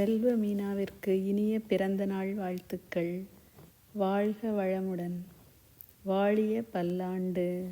செல்வ மீனாவிற்கு இனிய பிறந்த நாள் வாழ்த்துக்கள். வாழ்க வளமுடன். வாழிய பல்லாண்டு.